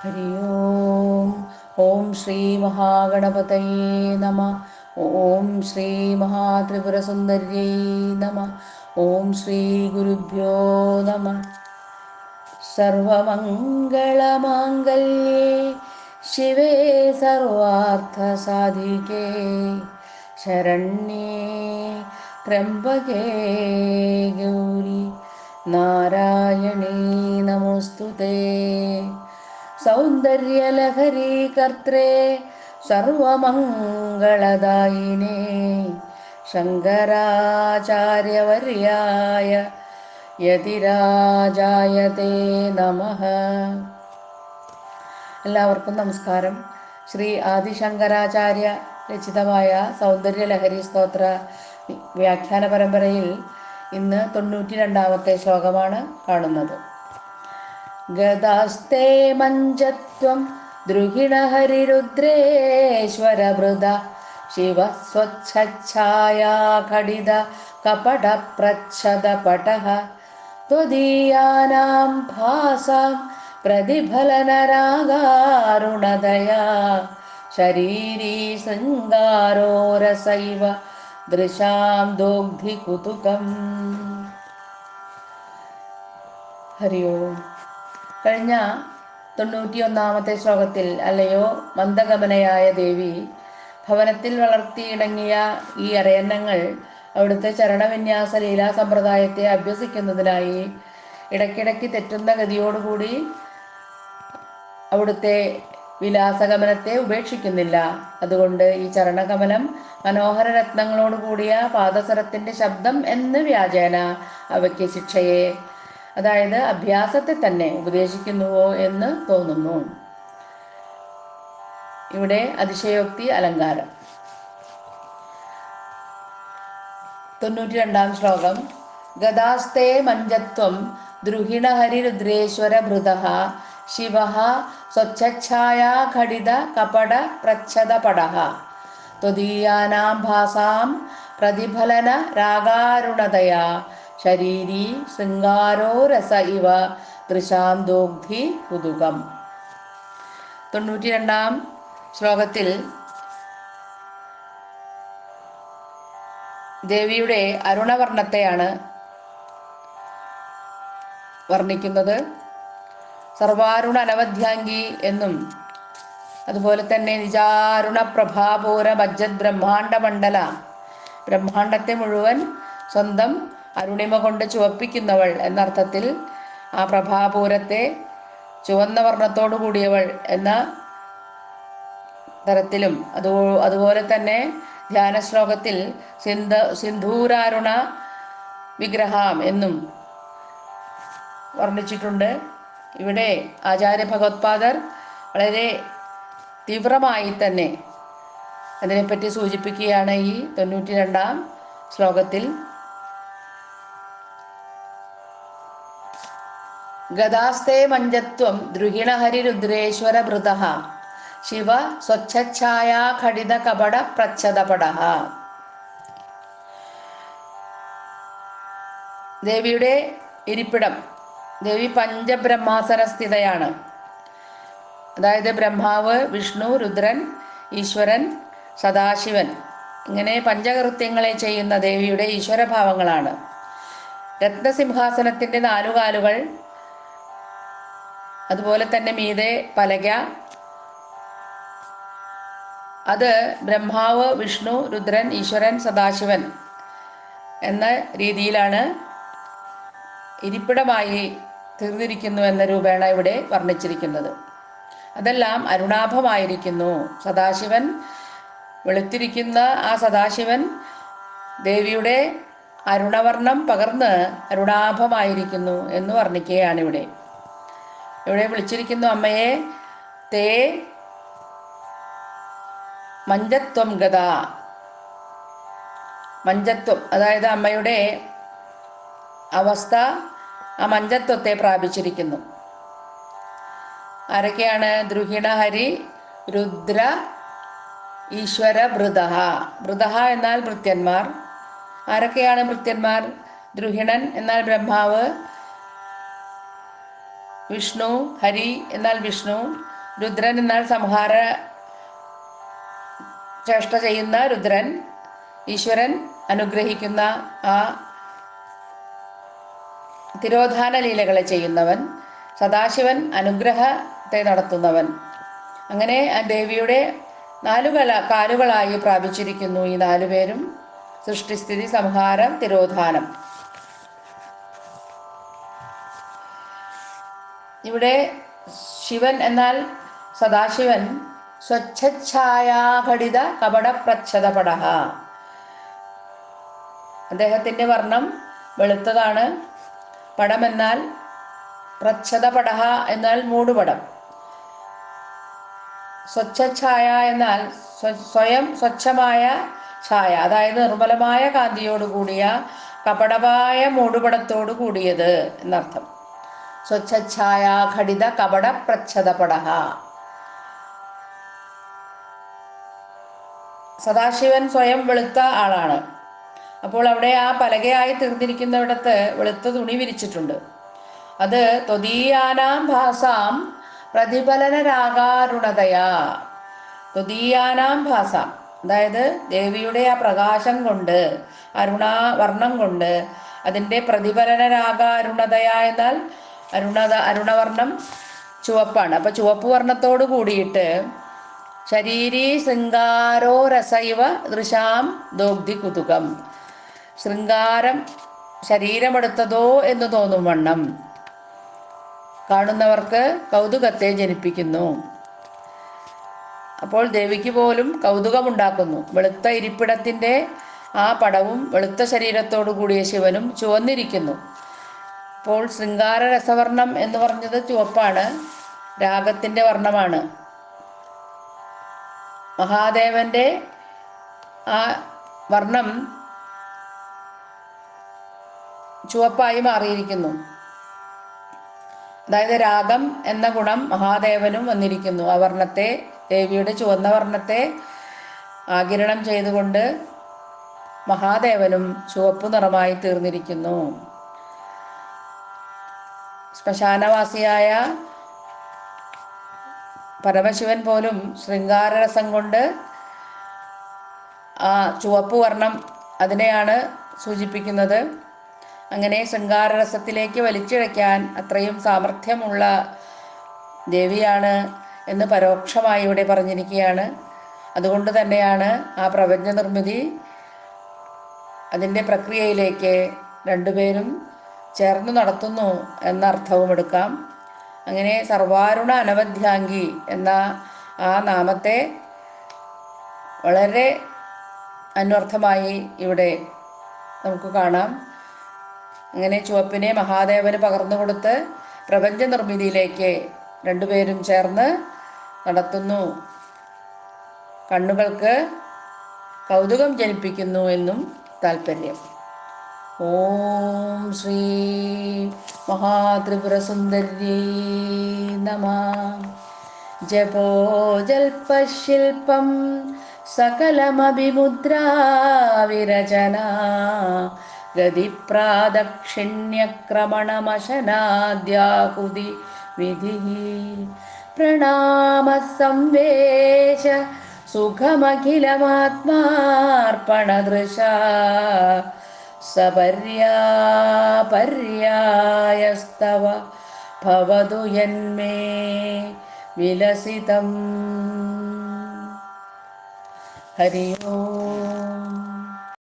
ഹരി ഓം ഓം ശ്രീ മഹാഗണപതയേ നമ ഓം ശ്രീ മഹാത്രിപുരസുന്ദര്യൈ നമ ഓം ശ്രീ ഗുരുഭ്യോ നമ സർവമംഗളമാംഗല്യേ ശിവേ സർവാർത്ഥസാധികേ ശരണ്യേ ത്രംബകേ ഗൗരി നാരായണീ നമോസ്തുതേ സൗന്ദര്യലഹരീ കർത്രേ സർവമംഗളദായിനേ ശങ്കരാചാര്യവര്യായ യതിരാജായതേ നമ. എല്ലാവർക്കും നമസ്കാരം. ശ്രീ ആദിശങ്കരാചാര്യ രചിതമായ സൗന്ദര്യലഹരി സ്തോത്ര വ്യാഖ്യാന പരമ്പരയിൽ ഇന്ന് തൊണ്ണൂറ്റി രണ്ടാമത്തെ ശ്ലോകമാണ് കാണുന്നത്. गदास्ते मञ्जत्वं द्रुहिणहरिरुद्रेश्वरभृदा। शिवः स्वच्छच्छाया खडिद कपटप्रच्छदपटः। त्वदीयानां भासां प्रतिफलनरागारुणदया। शरीरी शृङ्गारो रसैव दृशां दोग्धिकुतुकम्। हरि ओम्। കഴിഞ്ഞ തൊണ്ണൂറ്റിയൊന്നാമത്തെ ശ്ലോകത്തിൽ അല്ലയോ മന്ദഗമനയായ ദേവി ഭവനത്തിൽ വളർത്തിയിടങ്ങിയ ഈ അരയന്നങ്ങൾ അവിടുത്തെ ചരണവിന്യാസ ലീലാ സമ്പ്രദായത്തെ അഭ്യസിക്കുന്നതിനായി ഇടയ്ക്കിടയ്ക്ക് തെറ്റുന്ന ഗതിയോടുകൂടി അവിടുത്തെ വിലാസഗമനത്തെ ഉപേക്ഷിക്കുന്നില്ല. അതുകൊണ്ട് ഈ ചരണഗമനം മനോഹര രത്നങ്ങളോട് കൂടിയ പാദസരത്തിന്റെ ശബ്ദം എന്ന് വ്യാജേന അവയ്ക്ക് ശിക്ഷയെ അതായത് അഭ്യാസത്തെ തന്നെ ഉപദേശിക്കുന്നുവോ എന്ന് തോന്നുന്നു. ഇവിടെ അതിശയോക്തി അലങ്കാരം. തൊണ്ണൂറ്റി രണ്ടാം ശ്ലോകം. ഗതാസ്തേ മഞ്ചത്വം ദ്രുഹിണഹരിരുദ്രേശ്വര ഭൃത ശിവ സ്വച്ഛായാ ഘടിത കപട പ്രച്ഛദപട ത്വദീയാനാം ഭാസാം പ്രതിഫലന രാഗാരുണതയാ ശരീരി ശൃംഗാരോ രസ ഇവ ദൃശാന്തോഗ്ധി കുതുകം തൊണ്ണൂറ്റി രണ്ടാം ശ്ലോകത്തിൽ ദേവിയുടെ അരുണവർണത്തെയാണ് വർണിക്കുന്നത്. സർവാരുണ അനവധ്യാംഗി എന്നും അതുപോലെ തന്നെ നിജാരുണ പ്രഭാപൂര മജ്ജത് ബ്രഹ്മാണ്ഡ മണ്ഡല ബ്രഹ്മാണ്ഡത്തെ മുഴുവൻ സ്വന്തം അരുണിമ കൊണ്ട് ചുവപ്പിക്കുന്നവൾ എന്നർത്ഥത്തിൽ ആ പ്രഭാപൂരത്തെ ചുവന്ന വർണത്തോടു കൂടിയവൾ എന്ന തരത്തിലും അതോ അതുപോലെ തന്നെ ധ്യാന ശ്ലോകത്തിൽ സിന്ധ സിന്ധൂരാരുണ വിഗ്രഹം എന്നും വർണിച്ചിട്ടുണ്ട്. ഇവിടെ ആചാര്യ ഭഗവത്പാദർ വളരെ തീവ്രമായി തന്നെ അതിനെപ്പറ്റി സൂചിപ്പിക്കുകയാണ് ഈ തൊണ്ണൂറ്റി രണ്ടാം ശ്ലോകത്തിൽ. ഗതാസ്തേ മഞ്ജത്വം ദ്രുഹിണഹരിരുദ്രേശ്വര ഭൃത ശിവ സ്വച്ഛായാ ഘടിത കപട പ്രച്ഛതപട ദേവിയുടെ ഇരിപ്പിടം. ദേവി പഞ്ചബ്രഹ്മാസര സ്ഥിതയാണ് അതായത് ബ്രഹ്മാവ് വിഷ്ണു രുദ്രൻ ഈശ്വരൻ സദാശിവൻ. ഇങ്ങനെ പഞ്ചകൃത്യങ്ങളെ ചെയ്യുന്ന ദേവിയുടെ ഈശ്വരഭാവങ്ങളാണ്. രത്നസിംഹാസനത്തിന്റെ നാലുകാലുകൾ അതുപോലെ തന്നെ മീതെ പലക. അത് ബ്രഹ്മാവ് വിഷ്ണു രുദ്രൻ ഈശ്വരൻ സദാശിവൻ എന്ന രീതിയിലാണ് ഇരിപ്പിടമായി തീർന്നിരിക്കുന്നു എന്ന രൂപേണ ഇവിടെ വർണിച്ചിരിക്കുന്നത്. അതെല്ലാം അരുണാഭമായിരിക്കുന്നു. സദാശിവൻ വെളുത്തിരിക്കുന്ന ആ സദാശിവൻ ദേവിയുടെ അരുണവർണം പകർന്ന് അരുണാഭമായിരിക്കുന്നു എന്ന് വർണിക്കുകയാണ് ഇവിടെ വിളിച്ചിരിക്കുന്നു അമ്മയെ? തേ മഞ്ചത്വം ഗത. മഞ്ചത്വം അതായത് അമ്മയുടെ അവസ്ഥ ആ മഞ്ചത്വത്തെ പ്രാപിച്ചിരിക്കുന്നു. ആരൊക്കെയാണ്? ദ്രുഹിണ ഹരി രുദ്ര ഈശ്വര ഭൃത ഭൃത എന്നാൽ ഭൃത്യന്മാർ ആരൊക്കെയാണ് ഭൃത്യന്മാർ ദ്രുഹിണൻ എന്നാൽ ബ്രഹ്മാവ്. വിഷ്ണു ഹരി എന്നാൽ വിഷ്ണു രുദ്രൻ എന്നാൽ സംഹാര ചേഷ്ട ചെയ്യുന്ന രുദ്രൻ ഈശ്വരൻ അനുഗ്രഹിക്കുന്ന ആ തിരോധാന ലീലകളെ ചെയ്യുന്നവൻ സദാശിവൻ അനുഗ്രഹത്തെ നടത്തുന്നവൻ. അങ്ങനെ ആ ദേവിയുടെ നാലുകള കാലുകളായി പ്രാപിച്ചിരിക്കുന്നു ഈ നാലുപേരും സൃഷ്ടിസ്ഥിതി സംഹാരം തിരോധാനം. ഇവിടെ ശിവൻ എന്നാൽ സദാശിവൻ സ്വച്ഛഛായാഘടിത കപടപ്രച്ഛതപട അദ്ദേഹത്തിന്റെ വർണം വെളുത്തതാണ്. പടം എന്നാൽ പ്രച്ഛതപട എന്നാൽ മൂടുപടം. സ്വച്ഛഛായ എന്നാൽ സ്വ- സ്വയം സ്വച്ഛമായ ഛായ അതായത് നിർമ്മലമായ കാന്തിയോടുകൂടിയ കപടമായ മൂടുപടത്തോട് കൂടിയത് എന്നർത്ഥം. സ്വച്ഛഛായ ഘടിത കപട പ്രച്ഛതപട സദാശിവൻ സ്വയം വെളുത്ത ആളാണ്. അപ്പോൾ അവിടെ ആ പലകയായി തീർന്നിരിക്കുന്നിടത്ത് വെളുത്ത തുണി വിരിച്ചിട്ടുണ്ട്. അത് ത്വദീയാനാം ഭാസാം പ്രതിഫലനരാകാരുണതയാ. ത്വദീയാനാം ഭാസാം അതായത് ദേവിയുടെ ആ പ്രകാശം കൊണ്ട് അരുണാവർണം കൊണ്ട് അതിന്റെ പ്രതിഫലനരാകാരുണതയ എന്നാൽ അരുണത അരുണവർണം ചുവപ്പാണ്. അപ്പം ചുവപ്പ് വർണത്തോട് കൂടിയിട്ട് ശരീരി ശൃംഗാരോ രസൈവ ദൃശാം ദോഗ്ധി കുതുകം. ശൃംഗാരം ശരീരമെടുത്തതോ എന്ന് തോന്നും വണ്ണം കാണുന്നവർക്ക് കൗതുകത്തെ ജനിപ്പിക്കുന്നു. അപ്പോൾ ദേവിക്ക് പോലും കൗതുകമുണ്ടാക്കുന്നു. വെളുത്ത ഇരിപ്പിടത്തിന്റെ ആ പടവും വെളുത്ത ശരീരത്തോടു കൂടിയ ശിവനും ചുവന്നിരിക്കുന്നു. അപ്പോൾ ശൃംഗാര രസവർണം എന്ന് പറഞ്ഞത് ചുവപ്പാണ്. രാഗത്തിന്റെ വർണമാണ്. മഹാദേവന്റെ ആ വർണം ചുവപ്പായി മാറിയിരിക്കുന്നു. അതായത് രാഗം എന്ന ഗുണം മഹാദേവനും വന്നിരിക്കുന്നു. ആ വർണത്തെ ദേവിയുടെ ചുവന്ന വർണത്തെ ആകിരണം ചെയ്തുകൊണ്ട് മഹാദേവനും ചുവപ്പ് നിറമായി തീർന്നിരിക്കുന്നു. ശ്മശാനവാസിയായ പരമശിവൻ പോലും ശൃംഗാരരസം കൊണ്ട് ആ ചുവപ്പ് വർണം അതിനെയാണ് സൂചിപ്പിക്കുന്നത്. അങ്ങനെ ശൃംഗാരരസത്തിലേക്ക് വലിച്ചിഴയ്ക്കാൻ അത്രയും സാമർഥ്യമുള്ള ദേവിയാണ് എന്ന് പരോക്ഷമായി ഇവിടെ പറഞ്ഞിരിക്കുകയാണ്. അതുകൊണ്ട് തന്നെയാണ് ആ പ്രപഞ്ച നിർമ്മിതി അതിന്റെ പ്രക്രിയയിലേക്ക് രണ്ടുപേരും ചേർന്ന് നടത്തുന്നു എന്ന അർത്ഥവും എടുക്കാം. അങ്ങനെ സർവാരുണ അനവധ്യാംഗി എന്ന ആ നാമത്തെ വളരെ അന്വർത്ഥമായി ഇവിടെ നമുക്ക് കാണാം. അങ്ങനെ ചുവപ്പിനെ മഹാദേവന് പകർന്നു കൊടുത്ത് പ്രപഞ്ച നിർമ്മിതിയിലേക്ക് രണ്ടുപേരും ചേർന്ന് നടത്തുന്നു. കണ്ണുകൾക്ക് കൗതുകം ജനിപ്പിക്കുന്നു എന്നും താല്പര്യം ഓം ശ്രീ മഹാത്രിപുരസുന്ദര്യൈ നമ. ജപോ ജൽപശില്പം സകലമഭിമുദ്രാ വിരചന ഗതിപ്രാദക്ഷിണ്യക്രമണമശനാദ്യാഹുതി വിധി. പ്രണാമ സംവേശ സുഖമഖിലമാത്മാർപ്പണദൃശ. സപര്യാപര്യായസ്തവ ഭവതു യന്മേ വിലസിതം. ഹരി ഓം.